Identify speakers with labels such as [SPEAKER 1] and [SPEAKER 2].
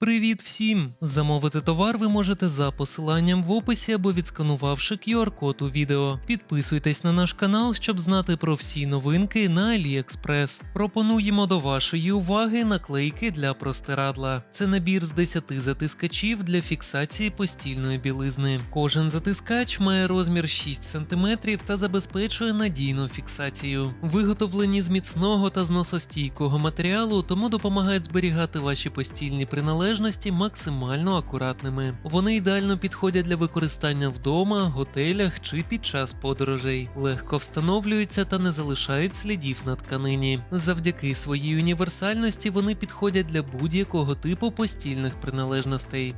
[SPEAKER 1] Привіт всім! Замовити товар ви можете за посиланням в описі або відсканувавши QR-код у відео. Підписуйтесь на наш канал, щоб знати про всі новинки на AliExpress. Пропонуємо до вашої уваги наклейки для простирадла. Це набір з 10 затискачів для фіксації постільної білизни. Кожен затискач має розмір 6 см та забезпечує надійну фіксацію. Виготовлені з міцного та зносостійкого матеріалу, тому допомагають зберігати ваші постільні приналежності максимально акуратними. Вони ідеально підходять для використання вдома, готелях чи під час подорожей, легко встановлюються та не залишають слідів на тканині. Завдяки своїй універсальності вони підходять для будь-якого типу постільних приналежностей.